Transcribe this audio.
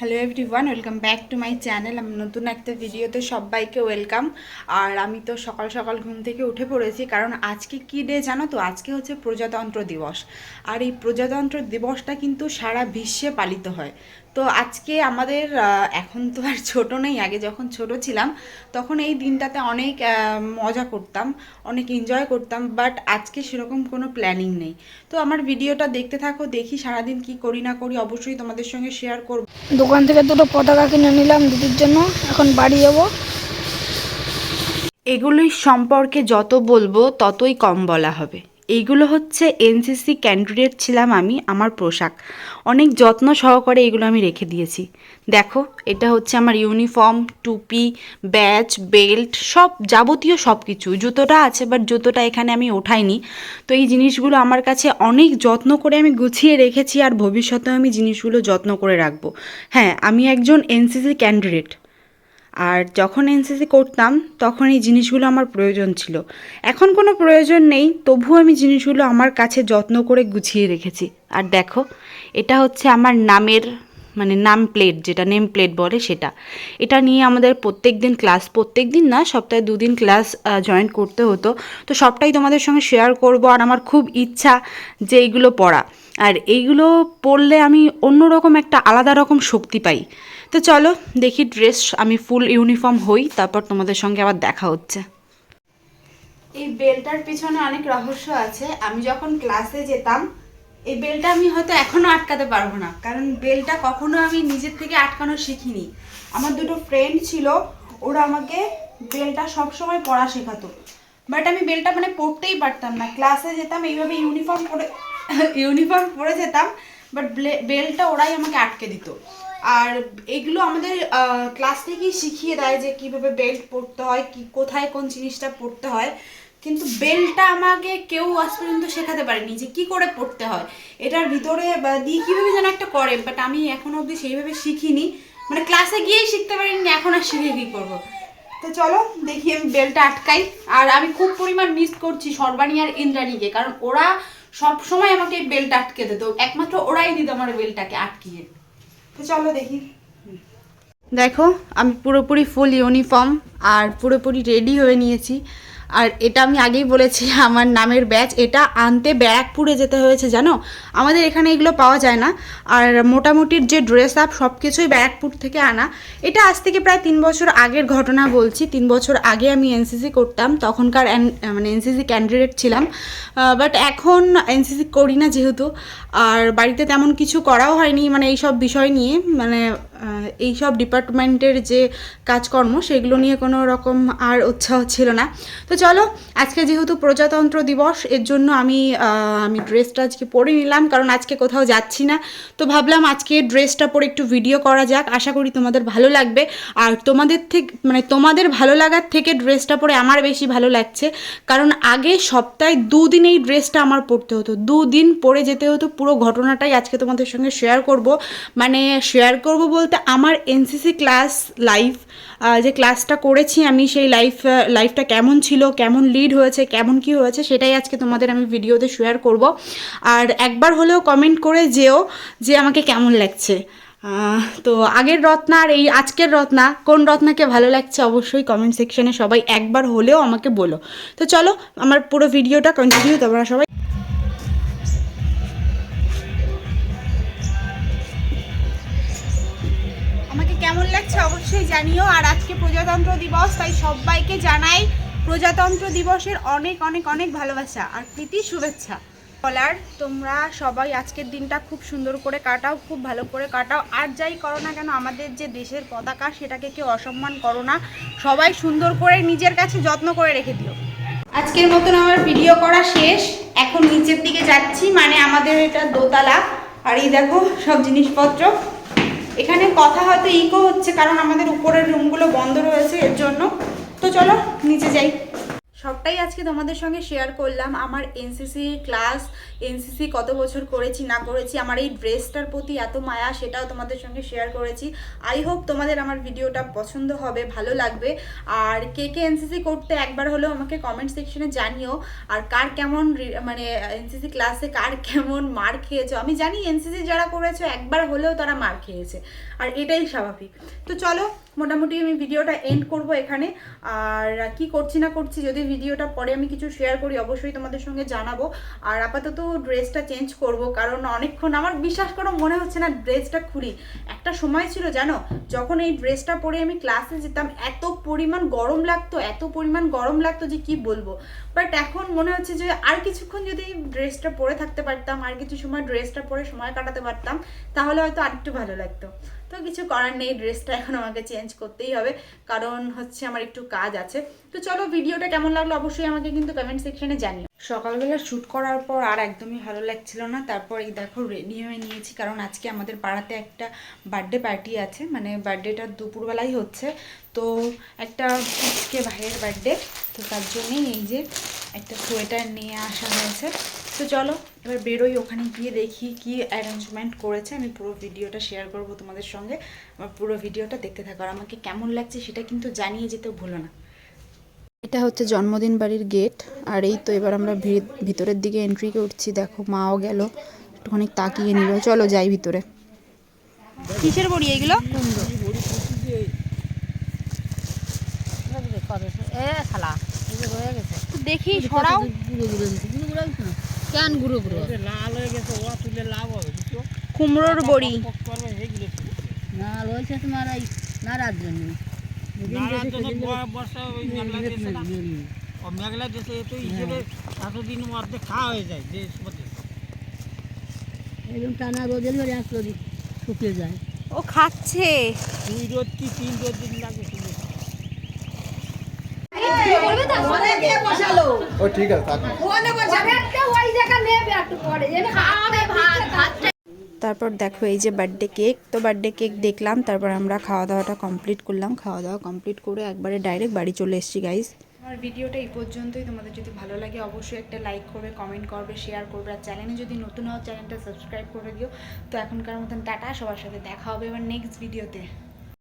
Hello everyone welcome back to my channel আমি নতুন একটা ভিডিওতে সবাইকে ওয়েলকাম আর আমি তো সকাল সকাল ঘুম থেকে উঠে পড়েছি, কারণ আজকে কী ডে জানো তো? আজকে হচ্ছে প্রজাতন্ত্র দিবস। আর এই প্রজাতন্ত্র দিবসটা কিন্তু সারা বিশ্বে পালিত হয়। তো আজকে আমাদের এখন তো আর ছোট নেই, আগে যখন ছোট ছিলাম, তখন এই দিনটাতে অনেক মজা করতাম, অনেক এনজয় করতাম বাট আজকে সেরকম কোনো প্ল্যানিং নেই। তো আমার ভিডিওটা দেখতে থাকো, দেখি সারাদিন কি করি না করি, অবশ্যই তোমাদের সঙ্গে শেয়ার করব। দোকান থেকে দুটো পতাকা কিনে নিলাম দিদির জন্য। এখন বাড়ি যাব। এগুলোই সম্পর্কে যত বলব, ততই কম বলা হবে। এইগুলো হচ্ছে এনসিসি ক্যান্ডিডেট ছিলাম আমি, আমার পোশাক। অনেক যত্ন সহকারে এগুলো আমি রেখে দিয়েছি। দেখো, এটা হচ্ছে আমার ইউনিফর্ম, টুপি ব্যাচ বেল্ট, সব যাবতীয় সব কিছু জুতোটা আছে বাট জুতোটা এখানে আমি ওঠাইনি। তো এই জিনিসগুলো আমার কাছে অনেক যত্ন করে আমি গুছিয়ে রেখেছি, আর ভবিষ্যতেও আমি জিনিসগুলো যত্ন করে রাখব। হ্যাঁ আমি একজন এনসিসি ক্যান্ডিডেট আর যখন এনসিসি করতাম, তখন এই জিনিসগুলো আমার প্রয়োজন ছিল। এখন কোনো প্রয়োজন নেই, তবুও আমি জিনিসগুলো আমার কাছে যত্ন করে গুছিয়ে রেখেছি। আর দেখো, এটা হচ্ছে আমার নামের মানে নাম প্লেট, যেটা নেম প্লেট বলে সেটা। এটা নিয়ে আমাদের প্রত্যেক দিন ক্লাস, প্রত্যেক দিন না, সপ্তাহে দুদিন ক্লাস জয়েন করতে হতো। তো সবটাই তোমাদের সঙ্গে শেয়ার করব, আর আমার খুব ইচ্ছা যে এইগুলো পড়া। আর এইগুলো পরলে আমি অন্যরকম একটা আলাদা রকম শক্তি পাই। তো চলো, দেখি ড্রেস আমি ফুল ইউনিফর্ম হই, তারপর তোমাদের সঙ্গে আবার দেখা হচ্ছে। এই বেলটার পিছনে অনেক রহস্য আছে। আমি যখন ক্লাসে যেতাম, এই বেলটা আমি হয়তো এখনও আটকাতে পারব না। কারণ বেলটা কখনো আমি নিজের থেকে আটকানো শিখিনি। আমার দুটো ফ্রেন্ড ছিল, ওরা আমাকে বেলটা সবসময় পড়া শেখাতো। বাট আমি বেলটা মানে পড়তেই পারতাম না। ক্লাসে যেতাম, এইভাবে ইউনিফর্ম পরে ইউনিফর্ম পরে যেতাম বাট বেলটা ওরাই আমাকে আটকে দিত। আর এগুলো আমাদের ক্লাস থেকেই শিখিয়ে দেয় যে কীভাবে বেল্ট পরতে হয়, কি, কোথায় কোন জিনিসটা পরতে হয়। কিন্তু বেল্টটা আমাকে কেউ আজ পর্যন্ত শেখাতে পারেনি যে কি করে পড়তে হয়। এটার ভিতরে, বা দিয়ে কীভাবে যেন একটা করে বাট আমি এখনও অবধি সেইভাবে শিখিনি। মানে ক্লাসে গিয়েই শিখতে পারিনি, এখন আর শিখে কী করব? তো চলো, দেখি আমি বেলটা আটকাই। আর আমি খুব পরিমাণ মিস করছি সর্বাণী আর ইন্দ্রাণীকে, কারণ ওরা সব সময় আমাকে বেল্ট বেলটা আটকে দিত একমাত্র ওরাই দিত আমার বেলটাকে আটকিয়ে। তো চলো দেখি। দেখো আমি পুরোপুরি ফুল ইউনিফর্ম আর পুরোপুরি রেডি হয়ে নিয়েছি। আর এটা আমি আগেই বলেছি, আমার নামের ব্যাচ, এটা আনতে ব্যারাকপুরে যেতে হয়েছে, জানো? আমাদের এখানে এগুলো পাওয়া যায় না। আর মোটামুটির যে ড্রেস আপ সব কিছুই ব্যারাকপুর থেকে আনা। এটা আজ থেকে প্রায় তিন বছর আগের ঘটনা বলছি। তিন বছর আগে আমি এনসিসি করতাম, তখনকার মানে এনসিসি ক্যান্ডিডেট ছিলাম। বাট এখন এনসিসি করি না যেহেতু। আর বাড়িতে তেমন কিছু করাও হয়নি মানে এইসব বিষয় নিয়ে মানে আহ, এইসব ডিপার্টমেন্টের যে কাজকর্ম সেগুলো নিয়ে কোনো রকম আর উৎসাহ ছিল না। তো চলো আজকে যেহেতু প্রজাতন্ত্র দিবস এর জন্য আমি আমি ড্রেসটা আজকে পরে নিলাম কারণ আজকে কোথাও যাচ্ছি না। তো ভাবলাম আজকে ড্রেসটা পরে একটু ভিডিও করা যাক। আশা করি তোমাদের ভালো লাগবে। আর তোমাদের থেকে মানে তোমাদের ভালো লাগার থেকে ড্রেসটা পরে আমার বেশি ভালো লাগছে। কারণ আগে সপ্তাহে দুদিন এই ড্রেসটা আমার পরতে হতো। দুদিন পরে যেতে হতো পুরো ঘটনাটাই আজকে তোমাদের সঙ্গে শেয়ার করব। মানে শেয়ার করব বলতে আমার এনসিসি ক্লাস লাইফ যে ক্লাসটা করেছি আমি, সেই লাইফ লাইফটা কেমন ছিল, কেমন লিড হয়েছে, কেমন কি হয়েছে, সেটাই আজকে তোমাদের আমি ভিডিওতে শেয়ার করব। আর একবার হলেও কমেন্ট করে যেও যে আমাকে কেমন লাগছে। তো আগের রত্না আর এই আজকের রত্না, কোন রত্নাকে ভালো লাগছে অবশ্যই কমেন্ট সেকশনে সবাই একবার হলেও আমাকে বলো। তো চলো, আমার পুরো ভিডিওটা কন্টিনিউ তোমরা সবাই কেমন লাগছে অবশ্যই জানিও। আর আজকে প্রজাতন্ত্র দিবস, তাই সবাইকে জানাই প্রজাতন্ত্র দিবসের অনেক অনেক অনেক ভালোবাসা আর প্রীতি শুভেচ্ছা। বলার, তোমরা সবাই আজকের দিনটা খুব সুন্দর করে কাটাও, খুব ভালো করে কাটাও। আর যাই করো না কেন, আমাদের যে দেশের পতাকা, সেটাকে কেউ অসম্মান করো না। সবাই সুন্দর করে নিজের কাছে যত্ন করে রেখে দিও। আজকের মতন আমার ভিডিও করা শেষ। এখন নিচের দিকে যাচ্ছি মানে আমাদের এটা দোতলা। আর এই দেখো, সব জিনিসপত্র। এখানে কথা হয়তো ইকো হচ্ছে, কারণ আমাদের উপরের রুমগুলো বন্ধ রয়েছে, এর জন্য। তো চলো, নিচে যাই। সবটাই আজকে তোমাদের সঙ্গে শেয়ার করলাম। আমার এনসিসি ক্লাস এনসিসি কত বছর করেছি, না করেছি, আমার এই ড্রেসটার প্রতি এত মায়া, সেটাও তোমাদের সঙ্গে শেয়ার করেছি। আই হোপ তোমাদের আমার ভিডিওটা পছন্দ হবে, ভালো লাগবে। আর কে কে এনসিসি করতে একবার হলেও আমাকে কমেন্ট সেকশনে জানিও। আর কার কেমন মানে এনসিসি ক্লাসে কার কেমন মার খেয়েছো? আমি জানি এনসিসি যারা করেছ, একবার হলেও তারা মার খেয়েছে। আর এটাই স্বাভাবিক। তো চলো, মোটামুটি আমি ভিডিওটা এন্ড করব এখানে। আর কি করছি না করছি, যদি ভিডিওটা পরে আমি কিছু শেয়ার করি, অবশ্যই তোমাদের সঙ্গে জানাব। আর আপাতত ড্রেসটা চেঞ্জ করব, কারণ অনেকক্ষণ আমার বিশ্বাস করো মনে হচ্ছে না ড্রেসটা খুলি। একটা সময় ছিল, জানো? যখন এই ড্রেসটা পরে আমি ক্লাসে যেতাম, এত পরিমাণ গরম লাগতো, এত পরিমাণ গরম লাগতো যে কি বলব? বাট এখন মনে হচ্ছে যে আর কিছুক্ষণ যদি ড্রেসটা পরে থাকতে পারতাম, আর কিছু সময় ড্রেসটা পরে সময় কাটাতে পারতাম, তাহলে হয়তো আরেকটু ভালো লাগতো। তো কিছু করার নেই ড্রেসটা এখন আমাকে চেঞ্জ করতেই হবে, কারণ হচ্ছে আমার একটু কাজ আছে। তো চলো ভিডিওটা কেমন লাগল অবশ্যই আমাকে কিন্তু কমেন্ট সেকশনে জানিও। সকালবেলা শ্যুট করার পর আর একদমই ভালো লাগছিল না, তারপর এই দেখো রেডি হয়ে নিয়েছি, কারণ আজকে আমাদের পাড়াতে একটা বার্থডে পার্টি আছে মানে বার্থডেটা দুপুরবেলাই হচ্ছে, তো একটা আজকে ভাইয়ের বার্থডে তো তার জন্যই এই যে একটা সোয়েটার নিয়ে আসা হয়েছে। তো চলো এবার বেরোই ওখানে গিয়ে দেখি কি অ্যারেঞ্জমেন্ট করেছে। আমি পুরো ভিডিওটা শেয়ার করব তোমাদের সঙ্গে। আমার পুরো ভিডিওটা দেখতে থাকো। আর আমাকে কেমন লাগছে সেটা কিন্তু জানিয়ে যেতে ভুলো না। এটা হচ্ছে জন্মদিন বাড়ির গেট আর এই তো এবার আমরা ভি- ভিতরের দিকে এন্ট্রি করছি দেখো মাও গেল। একটুখানি তাকিয়ে নিল। চলো যাই ভিতরে। কিসের বড়ি এগুলো দেখি সরাও। কেন গুঁড়ো গুঁড়ো লাল হয়ে গেছে ওয়া তুলে লাভ হবে কুমড়োর বড়ি। লাল হয়েছে তোমার এই নাড়ার জন্য। নাড়ার জন্য ব- বর্ষা ওই মেঘলা দেশে ও তো হিসেবে এতদিন মধ্যে খাওয়া হয়ে যায় যে এরকম টানা ধরে আসলো শুকিয়ে যায়। ও খাচ্ছে। দুই রোদ কি তিন রোদ দিন লাগে ও ঠিক আছে তারপর দেখো এই যে বার্থডে কেক তো বার্থডে কেক দেখলাম তারপর আমরা খাওয়া দাওয়াটা কমপ্লিট করলাম। খাওয়া দাওয়া কমপ্লিট করে একবারে ডাইরেক্ট বাড়ি চলে এসেছি গাইজ আমার ভিডিওটা এই পর্যন্তই। তোমাদের যদি ভালো লাগে অবশ্যই একটা লাইক করবে কমেন্ট করবে শেয়ার করবে। আর চ্যানেলে যদি নতুন হও চ্যানেলটা সাবস্ক্রাইব করে দিও। তো এখনকার মতন টাটা সবার সাথে দেখা হবে এবার নেক্সট ভিডিওতে